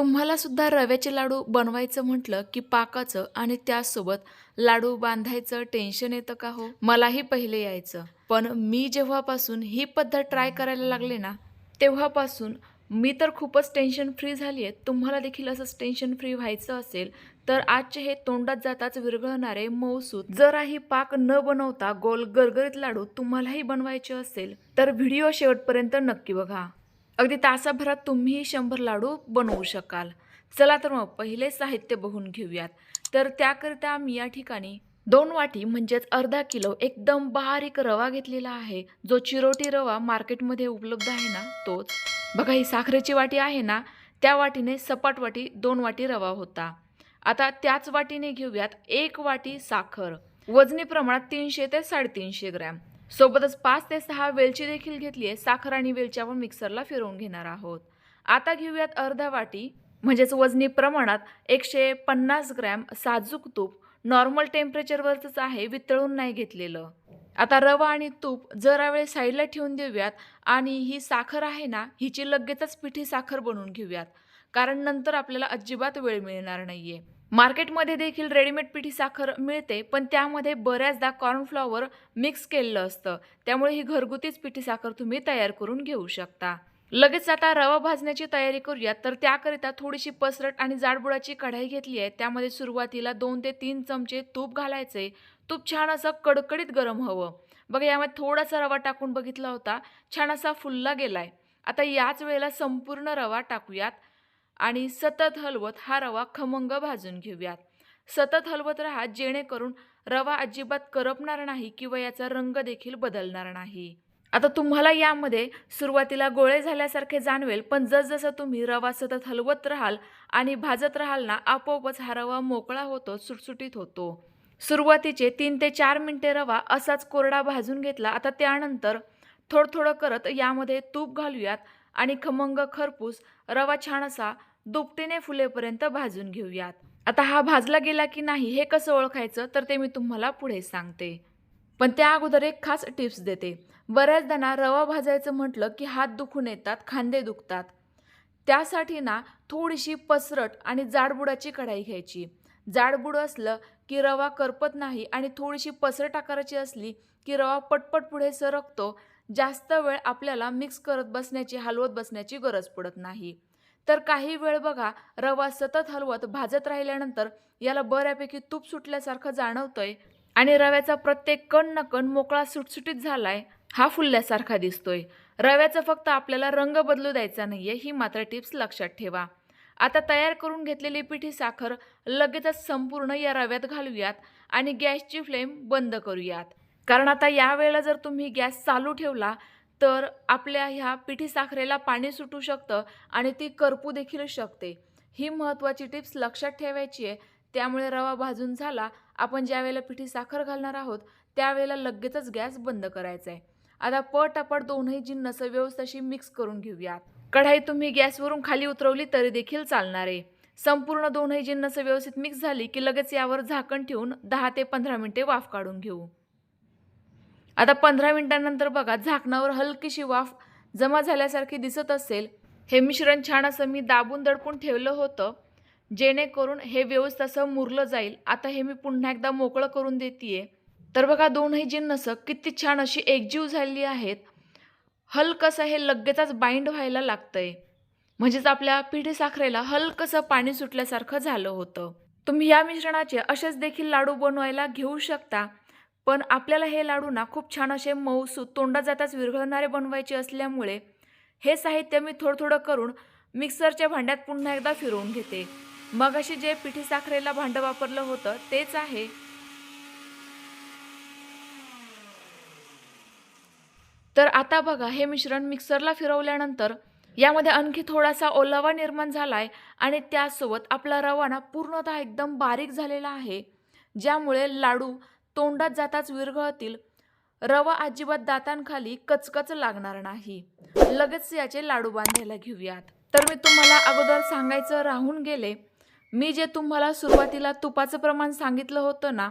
तुम्हाला सुद्धा रव्याचे लाडू बनवायचं म्हटलं की पाकाचं आणि त्यासोबत लाडू बांधायचं टेन्शन येतं का हो? मलाही पहिले यायचं. पण मी जेव्हापासून ही पद्धत ट्राय करायला लागले ना तेव्हापासून मी तर खूपच टेन्शन फ्री झाली आहे तुम्हाला देखील असंच टेन्शन फ्री व्हायचं असेल तर आजचे हे तोंडात जाताच विरघळणारे मौसूद जराही पाक न बनवता गोल गरगरीत लाडू तुम्हालाही बनवायचे असेल तर व्हिडिओ शेवटपर्यंत नक्की बघा. अगदी तासाभरात तुम्हीही शंभर लाडू बनवू शकाल. चला तर मग पहिले साहित्य बघून घेऊयात. तर त्याकरिता आम्ही या ठिकाणी दोन वाटी म्हणजेच अर्धा किलो एकदम बारीक रवा घेतलेला आहे. जो चिरोटी रवा मार्केटमध्ये उपलब्ध आहे ना तोच. बघा ही साखरेची वाटी आहे ना त्या वाटीने सपाट वाटी दोन वाटी रवा होता. आता त्याच वाटीने घेऊयात एक वाटी साखर. वजनी प्रमाणात तीनशे ते साडेतीनशे ग्रॅम. सोबतच पाच ते सहा वेलची देखील घेतली आहे. साखर आणि वेलची आपण मिक्सरला फिरवून घेणार आहोत. आता घेऊयात अर्धा वाटी म्हणजेच वजनी प्रमाणात एकशे पन्नास ग्रॅम साजूक तूप. नॉर्मल टेम्परेचरवरच आहे वितळून नाही घेतलेलं. आता रवा आणि तूप जरा वेळ साईडला ठेवून देऊयात. आणि ही साखर आहे ना हिची लगेचच पिठी साखर बनवून घेऊयात. कारण नंतर आपल्याला अजिबात वेळ मिळणार नाही आहे मार्केटमध्ये देखील रेडीमेड पिठी साखर मिळते पण त्यामध्ये बऱ्याचदा कॉर्नफ्लॉवर मिक्स केलेलं असतं. त्यामुळे ही घरगुतीच पिठी साखर तुम्ही तयार करून घेऊ शकता. लगेच आता रवा भाजण्याची तयारी करूयात. तर त्याकरिता थोडीशी पसरट आणि जाडबुडाची कढाई घेतली आहे. त्यामध्ये सुरुवातीला दोन ते तीन चमचे तूप घालायचे. तूप छान असं कडकडीत गरम हवं. बघा यामध्ये थोडासा रवा टाकून बघितला होता. छान असा फुलला गेलाय. आता याच वेळेला संपूर्ण रवा टाकूयात. आणि सतत हलवत हा रवा खमंग भाजून घेऊयात. सतत हलवत राहा जेणेकरून रवा अजिबात करपणार नाही किंवा याचा रंग देखील बदलणार नाही. आता तुम्हाला यामध्ये सुरुवातीला गोळे झाल्यासारखे जाणवेल पण जसजसं तुम्ही रवा सतत हलवत राहाल आणि भाजत राहाल ना आपोआपच हा रवा मोकळा होतो सुटसुटीत होतो. सुरुवातीचे तीन ते चार मिनटे रवा असाच कोरडा भाजून घेतला आता त्यानंतर थोडं थोडं करत यामध्ये तूप घालूयात आणि खमंग खरपूस रवा छान असा दुपटीने फुलेपर्यंत भाजून घेऊयात. आता हा भाजला गेला की नाही हे कसं ओळखायचं? तर ते मी तुम्हाला पुढे सांगते. पण त्या अगोदर एक खास टिप्स देते. बऱ्याचदा ना रवा भाजायचं म्हटलं की हात दुखून येतात खांदे दुखतात. त्यासाठी ना थोडीशी पसरट आणि जाडबुडाची कढाई घ्यायची. जाडबुड असलं की रवा करपत नाही आणि थोडीशी पसरट आकाराची असली की रवा पटपट पुढे सरकतो जास्त वेळ आपल्याला मिक्स करत बसण्याची हलवत बसण्याची गरज पडत नाही. तर काही वेळ बघा रवा सतत हलवत भाजत राहिल्यानंतर याला बऱ्यापैकी तूप सुटल्यासारखं जाणवतंय आणि रव्याचा प्रत्येक कण न कण मोकळा सुटसुटीत झालाय हा फुलल्यासारखा दिसतोय. रव्याचा फक्त आपल्याला रंग बदलू द्यायचा नाहीये ही मात्र टिप्स लक्षात ठेवा. आता तयार करून घेतलेली पिठी साखर लगेचच संपूर्ण या रव्यात घालूयात आणि गॅसची फ्लेम बंद करूयात. कारण आता या वेळेला जर तुम्ही गॅस चालू ठेवला तर आपल्या ह्या पिठी साखरेला पाणी सुटू शकतं आणि ती करपू देखील शकते. ही महत्त्वाची टिप्स लक्षात ठेवायची आहे. त्यामुळे रवा भाजून झाला आपण ज्या वेळेला पिठी साखर घालणार आहोत त्यावेळेला लगेचच गॅस बंद करायचा आहे. आता पटापट दोनही जिन्नस व्यवस्थाशी मिक्स करून घेऊयात. कढाई तुम्ही गॅसवरून खाली उतरवली तरी देखील चालणार आहे. संपूर्ण दोनही जिन्नस व्यवस्थित मिक्स झाली की लगेच यावर झाकण ठेवून दहा ते पंधरा मिनिटे वाफ काढून घेऊ. आता पंधरा मिनिटांनंतर बघा झाकणावर हलकीशी वाफ जमा झाल्यासारखी दिसत असेल. हे मिश्रण छान असं मी दाबून दडपून ठेवलं होतं जेणेकरून हे व्यवस्थित असं मुरलं जाईल. आता हे मी पुन्हा एकदा मोकळं करून देते तर बघा दोनही जिन्नसं किती छान अशी एकजीव झालेली आहेत. हलकसं हे लगेचच बाइंड व्हायला लागतंय. म्हणजेच आपल्या पिठी साखरेला हलकसं पाणी सुटल्यासारखं झालं होतं. तुम्ही या मिश्रणाचे असेच देखील लाडू बनवायला घेऊ शकता. पण आपल्याला हे लाडू ना खूप छान असे मऊसू तोंडात जाताच विरघळणारे बनवायचे असल्यामुळे हे साहित्य मी थोडं थोडं करून मिक्सरच्या भांड्यात पुन्हा एकदा फिरवून घेते. मग अशी जे पिठी साखरेला भांडं वापरलं होतं तेच आहे. तर आता बघा हे मिश्रण मिक्सरला फिरवल्यानंतर यामध्ये आणखी थोडासा ओलावा निर्माण झालाय आणि त्यासोबत आपला रवाना पूर्णतः एकदम बारीक झालेला आहे ज्यामुळे लाडू तोंडात जाताच विरघळतील. रवा अजिबात दातांखाली कचकच लागणार नाही. लगेच याचे लाडू बांधायला घेऊयात. तर मी तुम्हाला अगोदर सांगायचं राहून गेले. मी जे तुम्हाला सुरुवातीला तुपाचं प्रमाण सांगितलं होतं ना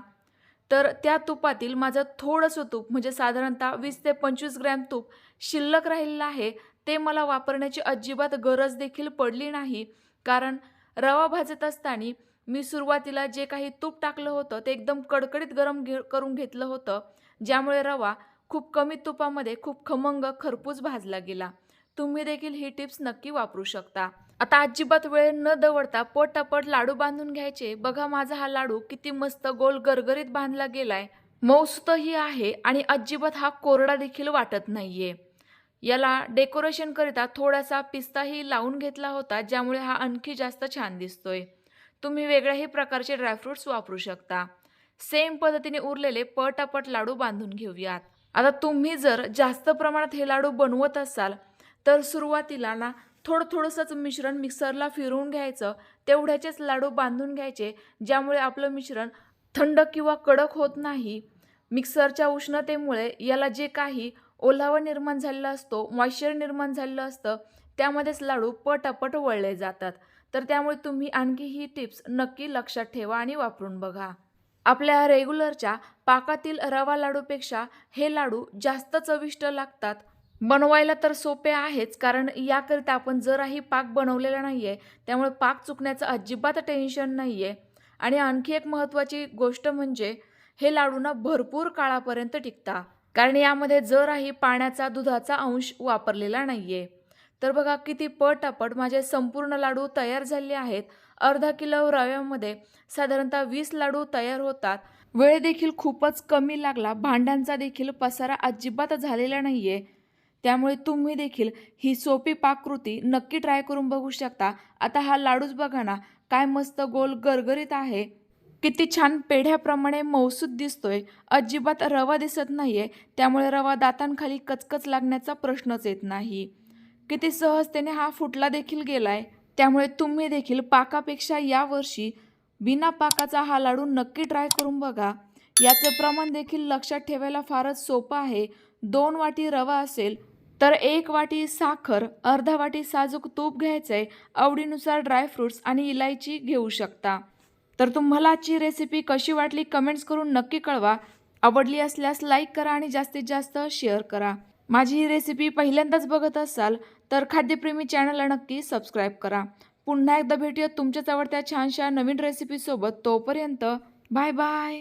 तर त्या तुपातील माझं थोडंसं तूप म्हणजे साधारणतः वीस ते पंचवीस ग्रॅम तूप शिल्लक राहिलेलं आहे ते मला वापरण्याची अजिबात गरज देखील पडली नाही. कारण रवा भाजत असताना मी सुरुवातीला जे काही तूप टाकलं होतं ते एकदम कडकडीत गरम घे करून घेतलं होतं. ज्यामुळे रवा खूप कमी तुपामध्ये खूप खमंग खरपूस भाजला गेला. तुम्ही देखील ही टिप्स नक्की वापरू शकता. आता अजिबात वेळ न दवडता पटापट लाडू बांधून घ्यायचे. बघा माझा हा लाडू किती मस्त गोल गरगरीत बांधला गेलाय. मऊसुतही आहे आणि अजिबात हा कोरडा देखील वाटत नाहीये. याला डेकोरेशनकरिता थोडासा पिस्ताही लावून घेतला होता ज्यामुळे हा आणखी जास्त छान दिसतोय. तुम्ही वेगळ्याही प्रकारचे ड्रायफ्रुट्स वापरू शकता. सेम पद्धतीने उरलेले पटापट लाडू बांधून घेऊयात. आता तुम्ही जर जास्त प्रमाणात हे लाडू बनवत असाल तर सुरुवातीला ना थोडं थोडंसंच मिश्रण मिक्सरला फिरवून घ्यायचं. तेवढ्याचेच लाडू बांधून घ्यायचे ज्यामुळे आपलं मिश्रण थंड किंवा कडक होत नाही. मिक्सरच्या उष्णतेमुळे याला जे काही ओलावा निर्माण झालेला असतो मॉइश्चर निर्माण झालेलं असतं त्यामध्येच लाडू पटापट वळले जातात. तर त्यामुळे तुम्ही आणखी ही टिप्स नक्की लक्षात ठेवा आणि वापरून बघा. आपल्या रेग्युलरच्या पाकातील रवा लाडूपेक्षा हे लाडू जास्त चविष्ट लागतात. बनवायला तर सोपे आहेच कारण याकरिता आपण जराही पाक बनवलेला नाही आहे त्यामुळे पाक चुकण्याचं अजिबात टेन्शन नाही आहे आणि आणखी एक महत्त्वाची गोष्ट म्हणजे हे लाडूंना भरपूर काळापर्यंत टिकता कारण यामध्ये जराही पाण्याचा दुधाचा अंश वापरलेला नाही आहे तर बघा किती पटापट माझे संपूर्ण लाडू तयार झाले आहेत. अर्धा किलो रव्यामध्ये साधारणतः वीस लाडू तयार होतात. वेळ देखील खूपच कमी लागला. भांड्यांचा देखील पसारा अजिबात झालेला नाही आहे त्यामुळे तुम्ही देखील ही सोपी पाककृती नक्की ट्राय करून बघू शकता. आता हा लाडूच बघा ना काय मस्त गोल गरगरीत आहे. किती छान पेढ्याप्रमाणे मौसूद दिसतोय. अजिबात रवा दिसत नाहीये. त्यामुळे रवा दातांखाली कचकच लागण्याचा प्रश्नच येत नाही. किती सहजतेने हा फुटला देखील गेलाय. त्यामुळे तुम्ही देखील पाकापेक्षा यावर्षी बिना पाकाचा हा लाडू नक्की ट्राय करून बघा. याचं प्रमाण देखील लक्षात ठेवायला फारच सोपं आहे. दोन वाटी रवा असेल तर एक वाटी साखर अर्धा वाटी साजूक तूप घ्यायचं आहे आवडीनुसार ड्रायफ्रुट्स आणि इलायची घेऊ शकता. तर तुम्हाला आजची रेसिपी कशी वाटली कमेंट्स करून नक्की कळवा. आवडली असल्यास लाईक करा आणि जास्तीत जास्त शेअर करा. माझी ही रेसिपी पहिल्यांदाच बघत असाल तर खाद्यप्रेमी चॅनलला नक्की सबस्क्राईब करा. पुन्हा एकदा भेटूया तुमच्याच आवडत्या छानशा नवीन रेसिपीसोबत तोपर्यंत बाय बाय